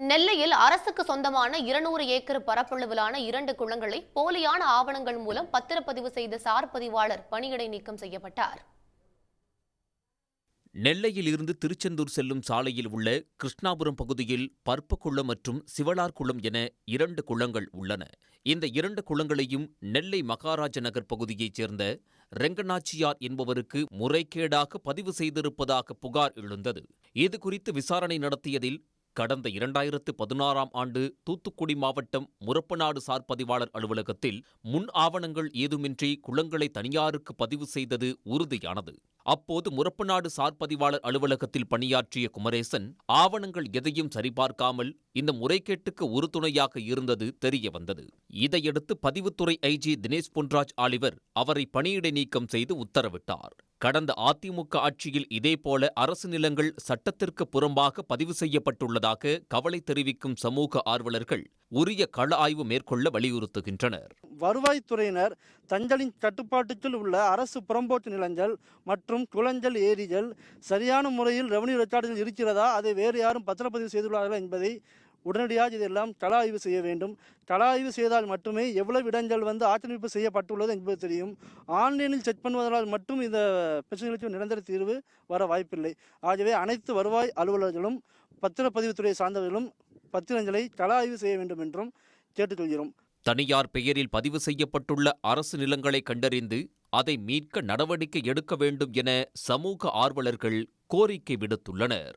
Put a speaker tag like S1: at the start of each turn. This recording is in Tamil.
S1: நெல்லையில் அரசுக்கு சொந்தமான இருநூறு ஏக்கர் பரப்பளவிலான இரண்டு குளங்களை போலியான ஆவணங்கள் மூலம் பத்திரப்பதிவு செய்த சார் பதிவாளர் பணியிடை நீக்கம் செய்யப்பட்டார்.
S2: நெல்லையில் இருந்து திருச்செந்தூர் செல்லும் சாலையில் உள்ள கிருஷ்ணாபுரம் பகுதியில் பற்பக்குளம் மற்றும் சிவளார் குளம் என இரண்டு குளங்கள் உள்ளன. இந்த இரண்டு குளங்களையும் நெல்லை மகாராஜ நகர் பகுதியைச் சேர்ந்த ரெங்கநாச்சியார் என்பவருக்கு முறைகேடாக பதிவு செய்திருப்பதாக புகார் எழுந்தது. இது குறித்து விசாரணை நடத்தியதில் கடந்த இரண்டாயிரத்து பதினாறாம் ஆண்டு தூத்துக்குடி மாவட்டம் முரப்பநாடு சார் பதிவாளர் அலுவலகத்தில் முன் ஆவணங்கள் ஏதுமின்றி குளங்களை தனியாருக்கு பதிவு செய்தது உறுதியானது. அப்போது முரப்பநாடு சார் பதிவாளர் அலுவலகத்தில் பணியாற்றிய குமரேசன் ஆவணங்கள் எதையும் சரிபார்க்காமல் இந்த முறைகேட்டுக்கு உறுதுணையாக இருந்தது தெரிய வந்தது. இதையடுத்து பதிவுத்துறை ஐஜி தினேஷ் பொன்ராஜ் ஆலிவர் அவரை பணியிடை நீக்கம் செய்து உத்தரவிட்டார். கடந்த அதிமுக ஆட்சியில் இதேபோல அரசு நிலங்கள் சட்டத்திற்கு புறம்பாக பதிவு செய்யப்பட்டுள்ளதாக கவலை தெரிவிக்கும் சமூக ஆர்வலர்கள் உரிய கள ஆய்வு மேற்கொள்ள வலியுறுத்துகின்றனர்.
S3: வருவாய்த்துறையினர் தஞ்சலின் கட்டுப்பாட்டுக்குள் உள்ள அரசு புறம்போக்கு நிலங்கள் மற்றும் குளஞ்சல் ஏரிகள் சரியான முறையில் ரெவன்யூ ரெக்கார்டுகள் இருக்கிறதா அதை வேறு யாரும் பத்திரப்பதிவு செய்துள்ளார்களா என்பதை உடனடியாக இதெல்லாம் தள ஆய்வு செய்ய வேண்டும். தள ஆய்வு செய்தால் மட்டுமே எவ்வளவு இடங்கள் வந்து ஆக்கிரமிப்பு செய்யப்பட்டுள்ளது என்பது தெரியும். ஆன்லைனில் செக் பண்ணுவதனால் மட்டும் இந்த பிரச்சனைகளுக்கு நிரந்தர தீர்வு வர வாய்ப்பில்லை. ஆகவே அனைத்து வருவாய் அலுவலர்களும் பத்திரப்பதிவுத்துறை சார்ந்தவர்களும் பத்திரங்களை தள ஆய்வு செய்ய வேண்டும் என்றும் கேட்டுக்கொள்கிறோம்.
S2: தனியார் பெயரில் பதிவு செய்யப்பட்டுள்ள அரசு நிலங்களை கண்டறிந்து அதை மீட்க நடவடிக்கை எடுக்க வேண்டும் என சமூக ஆர்வலர்கள் கோரிக்கை விடுத்துள்ளனர்.